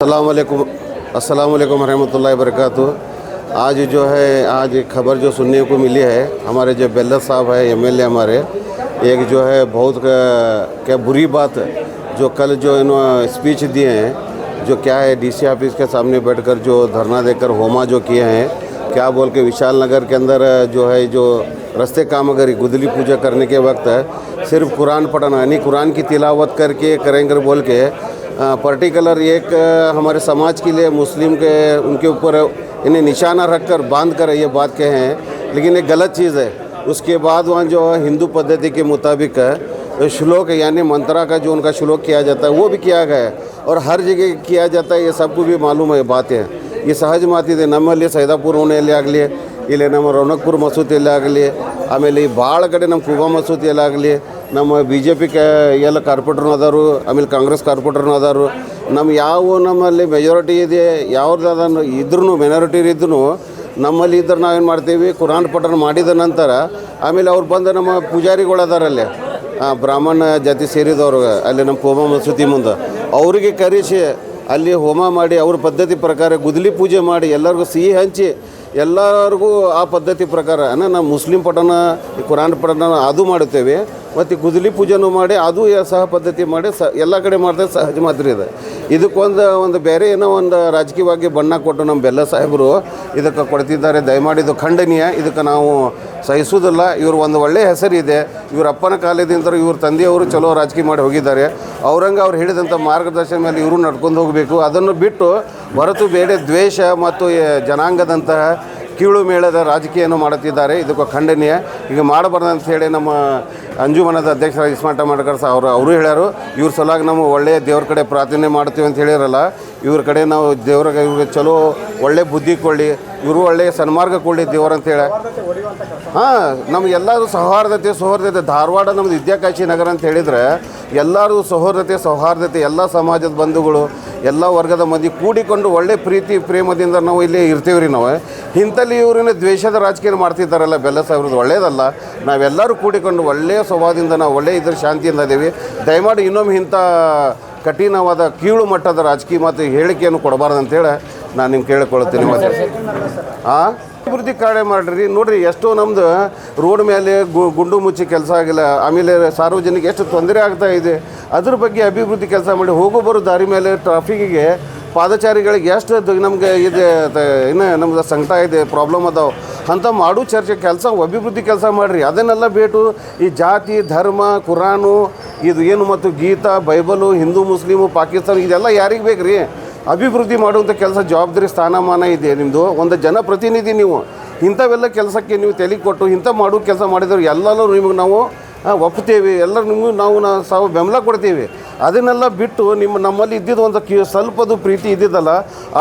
असलकुम असलकुम वरहमल वरक आज जो है, आज एक खबर जो सुनने को मिली है, हमारे जो बेल्ला साहब है, एमएलए हमारे, एक जो है बहुत क्या बुरी बात, जो कल जो इन्होंने स्पीच दिए हैं, जो क्या है डीसी ऑफ़िस के सामने बैठकर जो धरना देकर होमा जो किए हैं, क्या बोल के विशाल नगर के अंदर जो है, जो रस्ते कामगारी गुदली पूजा करने के वक्त, सिर्फ़ कुरान पढ़ना, यानी कुरान की तिलावत करके करेंगे बोल के पर्टिकुलर एक अ, हमारे समाज के लिए मुस्लिम के उनके ऊपर इन्हें निशाना रखकर बांध कर ये बात कहे हैं लेकिन ये गलत चीज़ है उसके बाद वहाँ जो हिंदू पद्धति के मुताबिक अ, श्लोक यानी मंत्रा का जो उनका श्लोक किया जाता है वो भी किया गया है और हर जगह किया जाता है ये सबको भी मालूम है बातें ಈ ಸಹಜ ಮಾತಿದೆ ನಮ್ಮಲ್ಲಿ ಸೈದಾಪುರ ಓಣಿಯಲ್ಲಿ ಆಗಲಿ ಇಲ್ಲಿ ನಮ್ಮ ರೌನಕ್ಪುರ ಮಸೂತಿಯಲ್ಲಿ ಆಗಲಿ ಆಮೇಲೆ ಈ ಭಾಳ ಕಡೆ ನಮ್ಮ ಕುಬಾ ಮಸೂತಿಯಲ್ಲಿ ಆಗಲಿ ನಮ್ಮ ಬಿ ಜೆ ಪಿ ಕ ಎಲ್ಲ ಕಾರ್ಪೊರೇಟರ್ನೂ ಅದಾರು ಆಮೇಲೆ ಕಾಂಗ್ರೆಸ್ ಕಾರ್ಪೊರೇಟರ್ನೂ ಅದಾರು ನಮ್ಮ ಯಾವ ನಮ್ಮಲ್ಲಿ ಮೆಜಾರಿಟಿ ಇದೆ, ಯಾವ್ದು ಇದ್ರೂ ಮೆನಾರಿಟಿ ಇದ್ರೂ ನಮ್ಮಲ್ಲಿ ಇದ್ರೆ ನಾವೇನು ಮಾಡ್ತೀವಿ ಕುರಾನ್ ಪಠನ ಮಾಡಿದ ನಂತರ, ಆಮೇಲೆ ಅವ್ರು ಬಂದು ನಮ್ಮ ಪೂಜಾರಿಗಳು ಅದಾರಲ್ಲಿ ಬ್ರಾಹ್ಮಣ ಜಾತಿ ಸೇರಿದವರು, ಅಲ್ಲಿ ನಮ್ಮ ಹೋಮ ಮಸೂತಿ ಮುಂದೆ, ಅವರಿಗೆ ಕರೆಸಿ, ಅಲ್ಲಿ ಹೋಮ ಮಾಡಿ, ಅವ್ರ ಪದ್ಧತಿ ಪ್ರಕಾರ ಗುದ್ಲಿ ಪೂಜೆ ಮಾಡಿ, ಎಲ್ಲರಿಗೂ ಸಿಹಿ ಹಂಚಿ, ಎಲ್ಲರಿಗೂ ಆ ಪದ್ಧತಿ ಪ್ರಕಾರ ನಾವು ಮುಸ್ಲಿಂ ಪಠನ ಕುರಾನ್ ಪಠನ ಅದು ಮಾಡುತ್ತೇವೆ. ಮತ್ತು ಗುದಲಿ ಪೂಜೆನೂ ಮಾಡಿ, ಅದು ಸಹ ಪದ್ಧತಿ ಮಾಡಿ, ಸ, ಎಲ್ಲ ಕಡೆ ಮಾಡಿದ್ರೆ ಸಹಜ ಮಾತ್ರ ಇದೆ. ಇದಕ್ಕೊಂದು, ಒಂದು ಬೇರೆ ಏನೋ ಒಂದು ರಾಜಕೀಯವಾಗಿ ಬಣ್ಣ ಕೊಟ್ಟು ನಮ್ಮ ಬೆಲ್ಲ ಸಾಹೇಬರು ಇದಕ್ಕೆ ಕೊಡ್ತಿದ್ದಾರೆ. ದಯಮಾಡಿ ಇದು ಖಂಡನೀಯ. ಇದಕ್ಕೆ ನಾವು ಸಹಿಸುವುದಿಲ್ಲ. ಇವರು ಒಂದು ಒಳ್ಳೆಯ ಹೆಸರಿದೆ. ಇವ್ರ ಅಪ್ಪನ ಕಾಲದಿಂದ ಇವ್ರ ತಂದೆಯವರು ಚಲೋ ರಾಜಕೀಯ ಮಾಡಿ ಹೋಗಿದ್ದಾರೆ. ಅವ್ರಂಗೆ ಅವ್ರು ಹಿಡಿದಂಥ ಮಾರ್ಗದರ್ಶನ ಮೇಲೆ ಇವರು ನಡ್ಕೊಂಡು ಹೋಗಬೇಕು. ಅದನ್ನು ಬಿಟ್ಟು ಹೊರತು ಬೇರೆ ದ್ವೇಷ ಮತ್ತು ಜನಾಂಗದಂತಹ ಕೀಳು ಮೇಳದ ರಾಜಕೀಯವನ್ನು ಮಾಡುತ್ತಿದ್ದಾರೆ. ಇದಕ್ಕೂ ಖಂಡನೀಯ. ಈಗ ಮಾಡಬಾರ್ದು ಅಂತ ಹೇಳಿ ನಮ್ಮ ಅಂಜುಮನದ ಅಧ್ಯಕ್ಷರಾದ ಇಸ್ಮಾಟ ಮಾಡ್ಕರ್ ಸಹ ಅವರು ಅವರು ಹೇಳ್ಯಾರು. ಇವ್ರ ಸಲುವಾಗಿ ನಾವು ಒಳ್ಳೆಯ ದೇವ್ರ ಕಡೆ ಪ್ರಾರ್ಥನೆ ಮಾಡ್ತೀವಿ ಅಂತ ಹೇಳಿರಲ್ಲ. ಇವ್ರ ಕಡೆ ನಾವು ದೇವ್ರ ಇವ್ರಿಗೆ ಚಲೋ ಒಳ್ಳೆ ಬುದ್ಧಿ ಕೊಡಲಿ, ಇವರು ಒಳ್ಳೆ ಸನ್ಮಾರ್ಗ ಕೊಡಲಿ ದೇವ್ರ ಅಂತ ಹೇಳಿ. ಹಾಂ ನಮಗೆಲ್ಲರೂ ಸೌಹಾರ್ದತೆ ಸೌಹಾರ್ದತೆ. ಧಾರವಾಡ ನಮ್ಮದು ವಿದ್ಯಾಕಾಶಿ ನಗರ ಅಂತ ಹೇಳಿದರೆ ಎಲ್ಲರೂ ಸೌಹಾರ್ದತೆ ಸೌಹಾರ್ದತೆ. ಎಲ್ಲ ಸಮಾಜದ ಬಂಧುಗಳು, ಎಲ್ಲ ವರ್ಗದ ಮಂದಿ ಕೂಡಿಕೊಂಡು ಒಳ್ಳೆ ಪ್ರೀತಿ, ಪ್ರೇಮದಿಂದ ನಾವು ಇಲ್ಲಿ ಇರ್ತೀವಿ ರೀ ನಾವು. ಇಂಥಲ್ಲಿ ಇವ್ರನ್ನ ದ್ವೇಷದ ರಾಜಕೀಯ ಮಾಡ್ತಿದ್ದಾರಲ್ಲ ಬೆಲ್ಲ ಸಾಹೇಬ್ರದ್ದು ಒಳ್ಳೇದಲ್ಲ. ನಾವೆಲ್ಲರೂ ಕೂಡಿಕೊಂಡು ಒಳ್ಳೆಯ ಸ್ವಭಾವದಿಂದ ನಾವು ಒಳ್ಳೆಯ ಇದ್ರ ಶಾಂತಿಯಿಂದ ಇದ್ದೀವಿ. ದಯಮಾಡಿ ಇನ್ನೊಮ್ಮೆ ಇಂಥ ಕಠಿಣವಾದ ಕೀಳು ಮಟ್ಟದ ರಾಜಕೀಯ ಮತ್ತು ಹೇಳಿಕೆಯನ್ನು ಕೊಡಬಾರ್ದು ಅಂತೇಳಿ ನಾನು ನಿಮ್ಗೆ ಕೇಳಿಕೊಳ್ತೀನಿ ಮತ್ತೆ. ಹಾಂ ಅಭಿವೃದ್ಧಿ ಕಾರ್ಯ ಮಾಡಿರಿ. ನೋಡಿರಿ ಎಷ್ಟೋ ನಮ್ದು ರೋಡ್ ಮೇಲೆ ಗು- ಗುಂಡು ಮುಚ್ಚಿ ಕೆಲಸ ಆಗಿಲ್ಲ. ಆಮೇಲೆ ಸಾರ್ವಜನಿಕ ಎಷ್ಟು ತೊಂದರೆ ಆಗ್ತಾ ಇದೆ. ಅದ್ರ ಬಗ್ಗೆ ಅಭಿವೃದ್ಧಿ ಕೆಲಸ ಮಾಡಿ ಹೋಗೋ ಬರೋ ದಾರಿ ಮೇಲೆ ಟ್ರಾಫಿಕ್ಕಿಗೆ ಪಾದಚಾರಿಗಳಿಗೆ ಎಷ್ಟು ನಮಗೆ ಇದೆ ಏನು ಇನ್ನು ನಮ್ದು ಸಂಕಟ ಇದೆ ಪ್ರಾಬ್ಲಮ್ ಅದಾವೆ. ಅಂತ ಮಾಡು, ಚರ್ಚೆ ಕೆಲಸ, ಅಭಿವೃದ್ಧಿ ಕೆಲಸ ಮಾಡಿರಿ. ಅದನ್ನೆಲ್ಲ ಬೇಟು ಈ ಜಾತಿ, ಧರ್ಮ, ಕುರಾನು, ಇದು ಏನು ಮತ್ತು ಗೀತಾ, ಬೈಬಲು, ಹಿಂದೂ, ಮುಸ್ಲಿಮು, ಪಾಕಿಸ್ತಾನ, ಇದೆಲ್ಲ ಯಾರಿಗೆ ಬೇಕು ರೀ ಅಭಿವೃದ್ಧಿ ಮಾಡುವಂಥ ಕೆಲಸ ಜವಾಬ್ದಾರಿ, ಸ್ಥಾನಮಾನ ಇದೆ ನಿಮ್ಮದು ಒಂದು ಜನಪ್ರತಿನಿಧಿ ನೀವು. ಇಂಥವೆಲ್ಲ ಕೆಲಸಕ್ಕೆ ನೀವು ತಲೆ ಕೊಟ್ಟು, ಇಂಥ ಮಾಡೋ, ಕೆಲಸ ಮಾಡಿದ್ರೆ ಎಲ್ಲರೂ ನಿಮಗೆ ನಾವು ಒಪ್ಪುತ್ತೇವೆ. ಎಲ್ಲರೂ ನಿಮಗೂ ನಾವು ನಾವು ಸಾವು ಬೆಂಬಲ ಕೊಡ್ತೀವಿ. ಅದನ್ನೆಲ್ಲ ಬಿಟ್ಟು ನಿಮ್ಮ ನಮ್ಮಲ್ಲಿ ಇದ್ದಿದ್ದು ಒಂದು ಕಿ ಸ್ವಲ್ಪದು ಪ್ರೀತಿ ಇದ್ದಿದ್ದಲ್ಲ,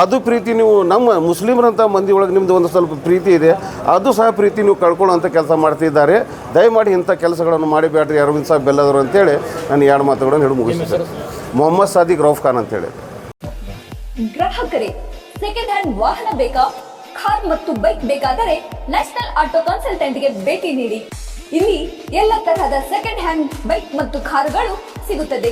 ಅದು ಪ್ರೀತಿ ನೀವು ನಮ್ಮ ಮುಸ್ಲಿಮರಂಥ ಮಂದಿ ಒಳಗೆ ನಿಮ್ಮದು ಒಂದು ಸ್ವಲ್ಪ ಪ್ರೀತಿ ಇದೆ, ಅದು ಸಹ ಪ್ರೀತಿ ನೀವು ಕಳ್ಕೊಳ್ಳೋಂಥ ಕೆಲಸ ಮಾಡ್ತಿದ್ದಾರೆ. ದಯಮಾಡಿ ಇಂಥ ಕೆಲಸಗಳನ್ನು ಮಾಡಿಬೇಡ್ರಿ, ಅರವಿಂದ್ ಸಾಹೇಬ್ ಬೆಲ್ಲದರು ಅಂತೇಳಿ ನಾನು ಎರಡು ಮಾತುಗಳನ್ನು ಹೇಳಿ ಮುಗಿಸ್ತೀನಿ ಮೊಹಮ್ಮದ್ ಸಾದಿಕ್ ರೌಫ್ ಖಾನ್ ಅಂತೇಳಿ. ಗ್ರಾಹಕರೇ, ಸೆಕೆಂಡ್ ಹ್ಯಾಂಡ್ ವಾಹನ ಬೇಕಾ? ಕಾರ್ ಮತ್ತು ಬೈಕ್ ಬೇಕಾದರೆ ನ್ಯಾಷನಲ್ ಆಟೋ ಕನ್ಸಲ್ಟೆಂಟ್ಗೆ ಭೇಟಿ ನೀಡಿ. ಇಲ್ಲಿ ಎಲ್ಲ ತರಹದ ಸೆಕೆಂಡ್ ಹ್ಯಾಂಡ್ ಬೈಕ್ ಮತ್ತು ಕಾರುಗಳು ಸಿಗುತ್ತದೆ.